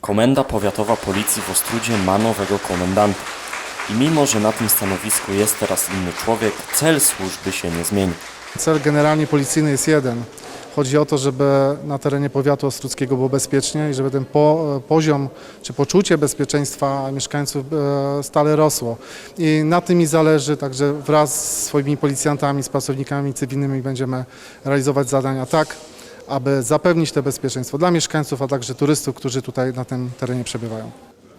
Komenda Powiatowa Policji w Ostrudzie ma nowego komendanta. I mimo, że na tym stanowisku jest teraz inny człowiek, cel służby się nie zmieni. Cel generalnie policyjny jest jeden. Chodzi o to, żeby na terenie powiatu ostruckiego było bezpiecznie i żeby ten po, poziom czy poczucie bezpieczeństwa mieszkańców e, stale rosło. I na tym mi zależy, także wraz z swoimi policjantami, z pracownikami cywilnymi będziemy realizować zadania tak, aby zapewnić to bezpieczeństwo dla mieszkańców, a także turystów, którzy tutaj na tym terenie przebywają.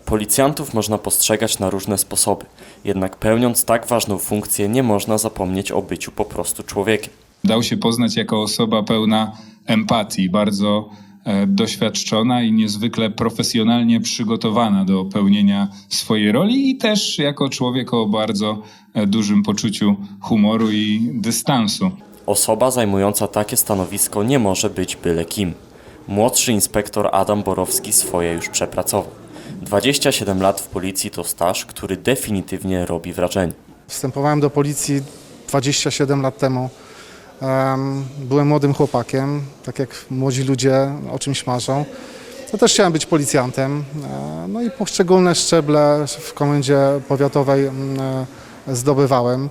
Policjantów można postrzegać na różne sposoby, jednak pełniąc tak ważną funkcję nie można zapomnieć o byciu po prostu człowiekiem. Dał się poznać jako osoba pełna empatii, bardzo e, doświadczona i niezwykle profesjonalnie przygotowana do pełnienia swojej roli i też jako człowiek o bardzo e, dużym poczuciu humoru i dystansu. Osoba zajmująca takie stanowisko nie może być byle kim. Młodszy inspektor Adam Borowski swoje już przepracował. 27 lat w policji to staż, który definitywnie robi wrażenie. Wstępowałem do policji 27 lat temu. Em, Byłem młodym chłopakiem, tak jak młodzi ludzie o czymś marzą. To też chciałem być policjantem. E, No i poszczególne szczeble w komendzie powiatowej mm, e, zdobywałem.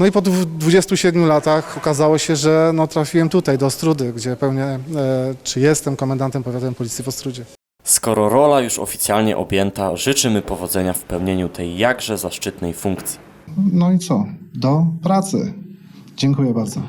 No i po dwu- 27 latach okazało się, że no, trafiłem tutaj do Ostrudy, gdzie pełnię, e, czy jestem komendantem powiatowym policji w Ostrudzie. Skoro rola już oficjalnie objęta, życzymy powodzenia w pełnieniu tej jakże zaszczytnej funkcji. No i co? Do pracy. Dziękuję bardzo.